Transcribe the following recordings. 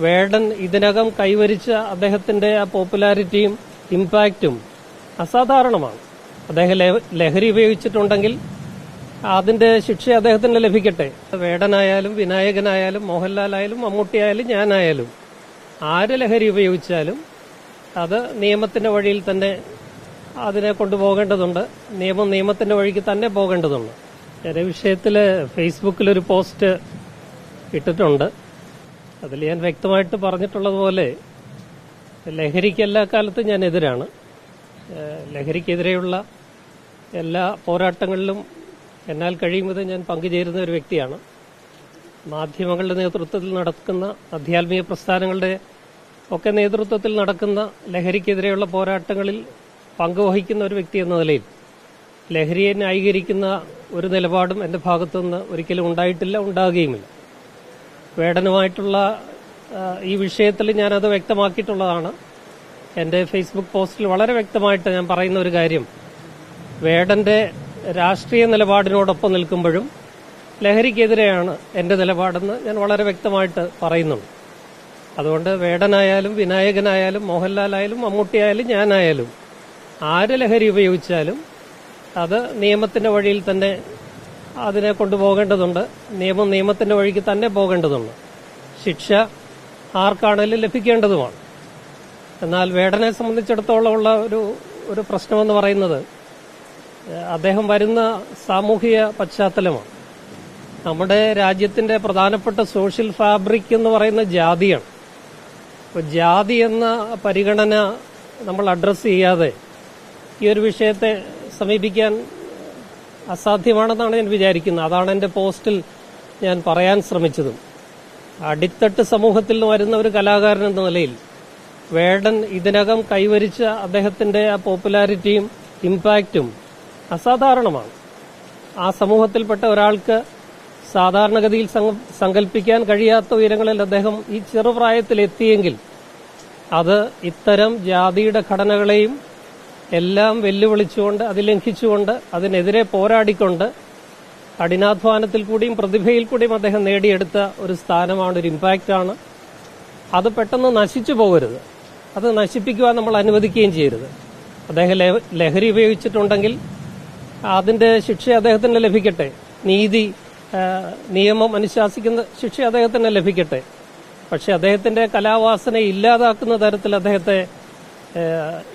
വേടൻ ഇതിനകം കൈവരിച്ച അദ്ദേഹത്തിന്റെ ആ പോപ്പുലാരിറ്റിയും ഇമ്പാക്റ്റും അസാധാരണമാണ്. അദ്ദേഹം ലഹരി ഉപയോഗിച്ചിട്ടുണ്ടെങ്കിൽ അതിന്റെ ശിക്ഷ അദ്ദേഹത്തിന് ലഭിക്കട്ടെ. വേടനായാലും വിനായകനായാലും മോഹൻലാലായാലും മമ്മൂട്ടിയായാലും ഞാനായാലും ആര് ലഹരി ഉപയോഗിച്ചാലും അത് നിയമത്തിന്റെ വഴിയിൽ തന്നെ അതിനെ കൊണ്ടുപോകേണ്ടതുണ്ട്. നിയമം നിയമത്തിന്റെ വഴിക്ക് തന്നെ പോകേണ്ടതുണ്ട്. ചില ഈ വിഷയത്തിൽ ഫേസ്ബുക്കിലൊരു പോസ്റ്റ് ഇട്ടിട്ടുണ്ട്. അതിൽ ഞാൻ വ്യക്തമായിട്ട് പറഞ്ഞിട്ടുള്ളതുപോലെ ലഹരിക്ക് എല്ലാ കാലത്തും ഞാൻ എതിരാണ്. ലഹരിക്കെതിരെയുള്ള എല്ലാ പോരാട്ടങ്ങളിലും എന്നാൽ കഴിയുന്നത് ഞാൻ പങ്കുചേരുന്ന ഒരു വ്യക്തിയാണ്. മാധ്യമങ്ങളുടെ നേതൃത്വത്തിൽ നടക്കുന്ന ആധ്യാത്മിക പ്രസ്ഥാനങ്ങളുടെ ഒക്കെ നേതൃത്വത്തിൽ നടക്കുന്ന ലഹരിക്കെതിരെയുള്ള പോരാട്ടങ്ങളിൽ പങ്കുവഹിക്കുന്ന ഒരു വ്യക്തി എന്ന നിലയിൽ ലഹരിയെ ന്യായീകരിക്കുന്ന ഒരു നിലപാടും എന്റെ ഭാഗത്തുനിന്ന് ഒരിക്കലും ഉണ്ടായിട്ടില്ല ഉണ്ടാകുകയുമില്ല. വേടനുമായിട്ടുള്ള ഈ വിഷയത്തിൽ ഞാനത് വ്യക്തമാക്കിയിട്ടുള്ളതാണ്. എന്റെ ഫേസ്ബുക്ക് പോസ്റ്റിൽ വളരെ വ്യക്തമായിട്ട് ഞാൻ പറയുന്ന ഒരു കാര്യം. വേടന്റെ രാഷ്ട്രീയ നിലപാടിനോടൊപ്പം നിൽക്കുമ്പോഴും ലഹരിക്കെതിരെയാണ് എന്റെ നിലപാടെന്ന് ഞാൻ വളരെ വ്യക്തമായിട്ട് പറയുന്നുണ്ട്. അതുകൊണ്ട് വേടനായാലും വിനായകനായാലും മോഹൻലാലായാലും മമ്മൂട്ടിയായാലും ഞാനായാലും ആര് ലഹരി ഉപയോഗിച്ചാലും അത് നിയമത്തിന്റെ വഴിയിൽ തന്നെ അതിനെ കൊണ്ടുപോകേണ്ടതുണ്ട്. നിയമം നിയമത്തിന്റെ വഴിക്ക് തന്നെ പോകേണ്ടതുണ്ട്. ശിക്ഷ ആർക്കാണെങ്കിലും ലഭിക്കേണ്ടതുമാണ്. എന്നാൽ വേടനെ സംബന്ധിച്ചിടത്തോളം ഉള്ള ഒരു ഒരു പ്രശ്നമെന്ന് പറയുന്നത് അദ്ദേഹം വരുന്ന സാമൂഹിക പശ്ചാത്തലമാണ്. നമ്മുടെ രാജ്യത്തിന്റെ പ്രധാനപ്പെട്ട സോഷ്യൽ ഫാബ്രിക് എന്ന് പറയുന്ന ജാതിയാണ്. അപ്പോൾ ജാതി എന്ന പരിഗണന നമ്മൾ അഡ്രസ്സ് ചെയ്യാതെ ഈ ഒരു വിഷയത്തെ സമീപിക്കാൻ അസാധ്യമാണെന്നാണ് ഞാൻ വിചാരിക്കുന്നത്. അതാണ് എന്റെ പോസ്റ്റിൽ ഞാൻ പറയാൻ ശ്രമിച്ചതും. അടിത്തട്ട് സമൂഹത്തിൽ നിന്ന് വരുന്ന ഒരു കലാകാരൻ എന്ന നിലയിൽ വേടൻ ഇതിനകം കൈവരിച്ച അദ്ദേഹത്തിന്റെ ആ പോപ്പുലാരിറ്റിയും ഇമ്പാക്റ്റും അസാധാരണമാണ്. ആ സമൂഹത്തിൽപ്പെട്ട ഒരാൾക്ക് സാധാരണഗതിയിൽ സങ്ക- സങ്കല്പിക്കാൻ കഴിയാത്ത ഉയരങ്ങളിൽ അദ്ദേഹം ഈ ചെറുപ്രായത്തിൽ എത്തിയെങ്കിൽ അത് ഇത്തരം ജാതിയുടെ ഘടനകളെയും എല്ലാം വെല്ലുവിളിച്ചുകൊണ്ട് അത് ലംഘിച്ചുകൊണ്ട് അതിനെതിരെ പോരാടിക്കൊണ്ട് കഠിനാധ്വാനത്തിൽ കൂടിയും പ്രതിഭയിൽ കൂടിയും അദ്ദേഹം നേടിയെടുത്ത ഒരു സ്ഥാനമാണ് ഒരു ഇമ്പാക്റ്റാണ് അത് പെട്ടെന്ന് നശിച്ചു പോകരുത്. അത് നശിപ്പിക്കുവാൻ നമ്മൾ അനുവദിക്കുകയും ചെയ്യരുത്. അദ്ദേഹം ലഹരി ഉപയോഗിച്ചിട്ടുണ്ടെങ്കിൽ അതിന്റെ ശിക്ഷ അദ്ദേഹത്തിന് ലഭിക്കട്ടെ. നീതി നിയമം അനുശാസിക്കുന്ന ശിക്ഷ അദ്ദേഹത്തിന് ലഭിക്കട്ടെ. പക്ഷെ അദ്ദേഹത്തിന്റെ കലാവാസന ഇല്ലാതാക്കുന്ന തരത്തിൽ അദ്ദേഹത്തെ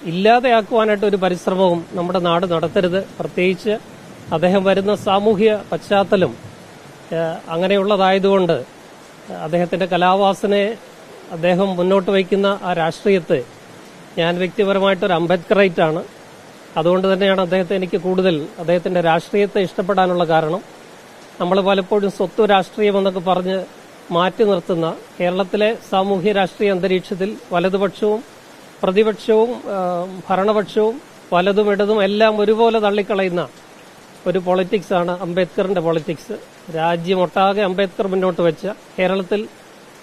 ഇല്ലാതെയാക്കുവാനായിട്ട് ഒരു പരിശ്രമവും നമ്മുടെ നാട് നടത്തരുത്. പ്രത്യേകിച്ച് അദ്ദേഹം വരുന്ന സാമൂഹ്യ പശ്ചാത്തലം അങ്ങനെയുള്ളതായതുകൊണ്ട് അദ്ദേഹത്തിന്റെ കലാവാസനെ അദ്ദേഹം മുന്നോട്ട് വയ്ക്കുന്ന ആ രാഷ്ട്രീയത്തെ ഞാൻ വ്യക്തിപരമായിട്ടൊരു ആണ് അതുകൊണ്ട് തന്നെയാണ് അദ്ദേഹത്തെ എനിക്ക് കൂടുതൽ അദ്ദേഹത്തിന്റെ രാഷ്ട്രീയത്തെ ഇഷ്ടപ്പെടാനുള്ള കാരണം. നമ്മൾ പലപ്പോഴും സ്വത്ത് രാഷ്ട്രീയം എന്നൊക്കെ പറഞ്ഞ് മാറ്റി നിർത്തുന്ന കേരളത്തിലെ സാമൂഹ്യ രാഷ്ട്രീയ അന്തരീക്ഷത്തിൽ വലതുപക്ഷവും പ്രതിപക്ഷവും ഭരണപക്ഷവും വലതും ഇടതും എല്ലാം ഒരുപോലെ തള്ളിക്കളയുന്ന ഒരു പൊളിറ്റിക്സ് ആണ് അംബേദ്കറിന്റെ പൊളിറ്റിക്സ് രാജ്യമൊട്ടാകെ അംബേദ്കർ മുന്നോട്ട് വെച്ച കേരളത്തിൽ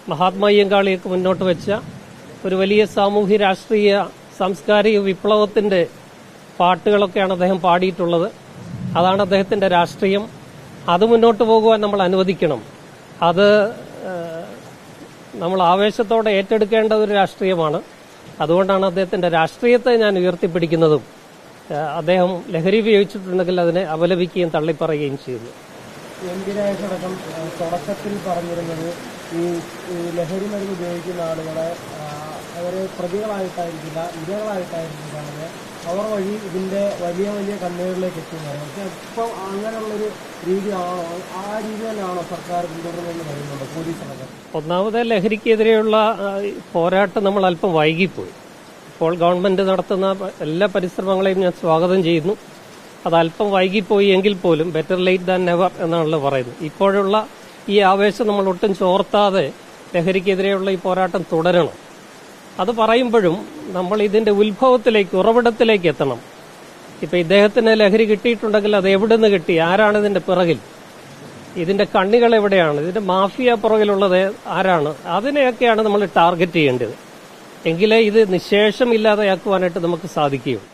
മഹാത്മായ്യങ്കാളിയൊക്കെ മുന്നോട്ട് വെച്ച ഒരു വലിയ സാമൂഹ്യ രാഷ്ട്രീയ സാംസ്കാരിക വിപ്ലവത്തിന്റെ പാട്ടുകളൊക്കെയാണ് അദ്ദേഹം പാടിയിട്ടുള്ളത്. അതാണ് അദ്ദേഹത്തിന്റെ രാഷ്ട്രീയം. അത് മുന്നോട്ട് പോകുവാൻ നമ്മൾ അനുവദിക്കണം. അത് നമ്മൾ ആവേശത്തോടെ ഏറ്റെടുക്കേണ്ട ഒരു രാഷ്ട്രീയമാണ്. അതുകൊണ്ടാണ് അദ്ദേഹത്തിന്റെ രാഷ്ട്രീയത്തെ ഞാൻ ഉയർത്തിപ്പിടിക്കുന്നതും അദ്ദേഹം ലഹരി ഉപയോഗിച്ചിട്ടുണ്ടെങ്കിൽ അതിനെ അപലപിക്കുകയും തള്ളിപ്പറയുകയും ചെയ്യുന്നു. എന്തിനായിട്ടടക്കം തുടക്കത്തിൽ പറഞ്ഞിരുന്നത് ഈ ലഹരി മരുന്ന് ഉപയോഗിക്കുന്ന ആളുകളെ അവരെ പ്രതികളായിട്ടായിരിക്കില്ല ഇരകളായിട്ടായിരിക്കില്ല അവർ വഴി ഇതിന്റെ വലിയ വലിയ കണ്ണുകളിലേക്ക് എത്തുന്നത് പക്ഷെ ഇപ്പം അങ്ങനെയുള്ളൊരു രീതിയാണോ ആ രീതി തന്നെയാണോ സർക്കാർ പിന്തുടരുന്നതെന്ന് പറയുന്നുണ്ട്? പോലീസ് ഒന്നാമത് ലഹരിക്കെതിരെയുള്ള പോരാട്ടം നമ്മൾ അല്പം വൈകിപ്പോയി. ഇപ്പോൾ ഗവൺമെന്റ് നടത്തുന്ന എല്ലാ പരിശ്രമങ്ങളെയും ഞാൻ സ്വാഗതം ചെയ്യുന്നു. അത് അല്പം വൈകിപ്പോയി എങ്കിൽ പോലും ബെറ്റർ ലേറ്റ് ദാൻ നെവർ എന്നാണല്ലോ പറയുന്നത്. ഇപ്പോഴുള്ള ഈ ആവേശം നമ്മൾ ഒട്ടും ചോർത്താതെ ലഹരിക്കെതിരെയുള്ള ഈ പോരാട്ടം തുടരണം. അത് പറയുമ്പോഴും നമ്മൾ ഇതിന്റെ ഉത്ഭവത്തിലേക്ക് ഉറവിടത്തിലേക്ക് എത്തണം. ഇപ്പൊ ഇദ്ദേഹത്തിന് ലഹരി കിട്ടിയിട്ടുണ്ടെങ്കിൽ അത് എവിടെ നിന്ന് കിട്ടി? ആരാണ് ഇതിന്റെ പിറകിൽ? ഇതിന്റെ കണ്ണികൾ എവിടെയാണ്? ഇതിന്റെ മാഫിയ പുറകിലുള്ളത് ആരാണ്? അതിനെയൊക്കെയാണ് നമ്മൾ ടാർഗറ്റ് ചെയ്യേണ്ടത്. എങ്കിലേ ഇത് നിശേഷം ഇല്ലാതെയാക്കുവാനായിട്ട് നമുക്ക് സാധിക്കുകയുള്ളൂ.